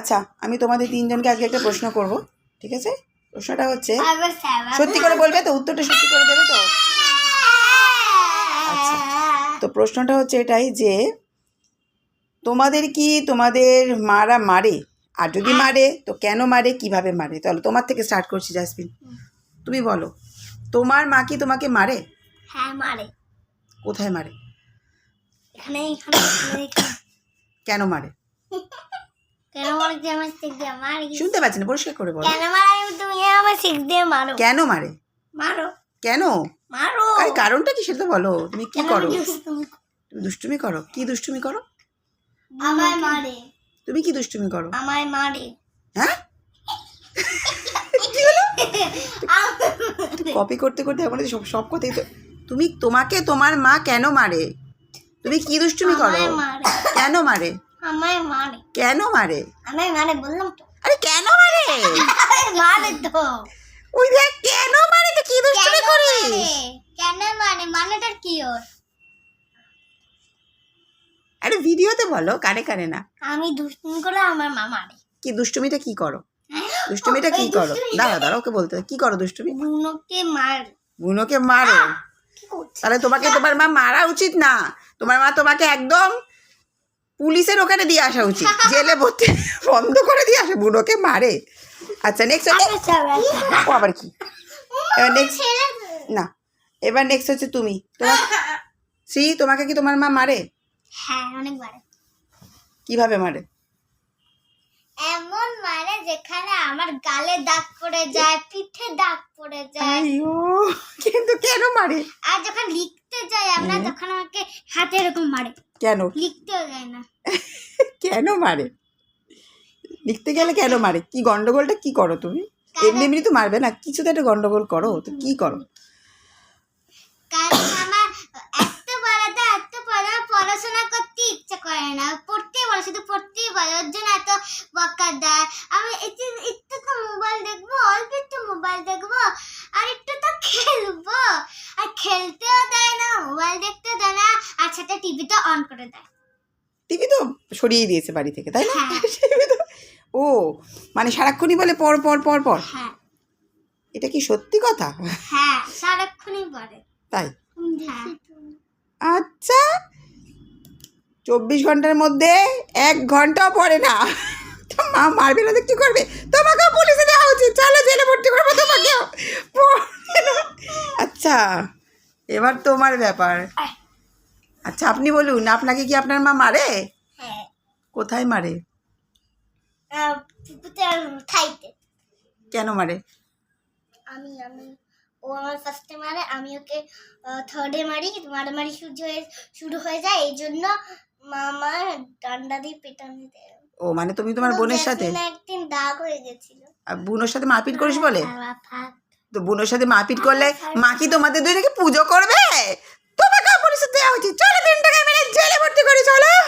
আচ্ছা আমি তোমাদের তিনজনকে আজকে একটা প্রশ্ন করব ঠিক আছে? প্রশ্নটা হচ্ছে সত্যি করে বলবে তো? উত্তরটা সত্যি করে দেবে তো? আচ্ছা তো প্রশ্নটা হচ্ছে এটাই যে তোমাদের কি তোমাদের মারা মারে? আর যদি মারে তো কেন মারে? কীভাবে মারে? তাহলে তোমার থেকে স্টার্ট করছি জাসমিন তুমি বলো তোমার মা কি তোমাকে মারে? হ্যাঁ মারে। কোথায় মারে? এখানে এখানে। কেন মারে? কেন মারে যে আমার শিখ দিয়ে মারি শুনতে পাচ্ছি না পরিষ্কার করে বলো। কেন মারে তুমি আমার শিখ দিয়ে মারো। কেন মারে? মারো। কেন? মারো। আরে কারণটা কি সেটা বলো। তুমি কি করো? তুমি? দুষ্টুমি করো? কি দুষ্টুমি করো? আমায় মারে। তুমি কি দুষ্টুমি করো? আমায় মারে। হ্যাঁ? কপি করতে করতে আমার সব সব কথাই তো তুমি তোমাকে তোমার মা কেন মারে? তুমি কি দুষ্টুমি করো? কেন মারে? আমায় মারে। কেন মারে? আমায় মারে বললাম তো। আরে কেন মারে? মারে তো। ওই দেখ কেন মারে? তুই কি দুষ্টুমি করিস? কেন মানে মানেটা কি ওর? আরে ভিডিওতে বলো কানে কানে না। আমি দুষ্টুমি করে আমার মা মারে। কি দুষ্টুমিটা কি করো? দুষ্টুমিটা কি করো? দাঁড়া দাঁড়া ওকে বলতে কি করো দুষ্টুমি? বুনোকে মার। বুনোকে মারো। তাহলে তোমাকে তোমার মা মারা উচিত না। তোমার মা তোমাকে একদম পুলিশের ওখানে দিয়ে আসা উচিত। জেলে ভর্তি বন্ধ করে দিয়ে আসে বুনোকে মারে। আচ্ছা নেক্সট ও আবার কি? এবার নেক্সট না এবার নেক্সট হচ্ছে তুমি। তোমার শ্রী তোমাকে কি তোমার মা মারে? হ্যাঁ অনেক মারে। কীভাবে মারে? এমন মারে যেখানে আমার গালে দাগ পড়ে যায় পিঠে দাগ পড়ে যায়। কিন্তু কেন মারে? আর যখন লিখতে যাই আমরা তখন আমাকে হাতে এরকম মারে। কেন? লিখতেও যায় না। কেন মারে? লিখতে গেলে কেন মারে? কি গন্ডগোলটা কি করো তুমি? এমনি এমনি তো মারবে না কিছু তো একটা গন্ডগোল করো তো কি করো? কারণ আমার এত পড়াতে এত পড়া পড়াশোনা করতে ইচ্ছা করে না। পড়তেই বলে শুধু পড়তেই বলে। ওর জন্য এত বকা দেয়। আমি একটু একটু তো মোবাইল দেখব অল্প একটু মোবাইল দেখব আর একটু তো খেলব আর খেলতেও দেয় না মোবাইল দেখতেও দেয় সাথে টিভিটা অন করে দেয়। টিভি তো সরিয়ে দিয়েছে বাড়ি থেকে তাই না? হ্যাঁ। তো- ও মানে সারাক্ষণই বলে পর পর পর পর। হ্যাঁ। এটা কি সত্যি কথা? হ্যাঁ সারাক্ষণই পড়ে তাই? হ্যাঁ। আচ্ছা চব্বিশ ঘণ্টার মধ্যে এক ঘন্টাও পড়ে না। তো মা মারবে না তো কি করবে? তোমাকেও পুলিশে দেওয়া উচিত। চলো জেলে ভর্তি করব তোমাকেও। না। আচ্ছা এবার তোমার ব্যাপার। আচ্ছা আপনি বলুন আপনাকে কি আপনার মা মারে? হ্যাঁ। কোথায় মারে? কেন মারে? আমি আমি ও আমার ফার্স্টে মারে আমি ওকে থার্ডে মারি মারামারি শুরু হয়ে শুরু হয়ে যায় এই জন্য মামা ডান্ডা দিয়ে পেটানো দেয় ও মানে তুমি তোমার বোনের সাথে? একদিন দাগ হয়ে গেছিল। আর বোনের সাথে মারপিট করিস বলে? তো বোনের সাথে মারপিট করলে মা কি তোমাদের দুজনকে পুজো করবে? তোমাকেও পুলিশে দেওয়া উচিত চলো তিন টাকা জেলে ভর্তি করি চলো।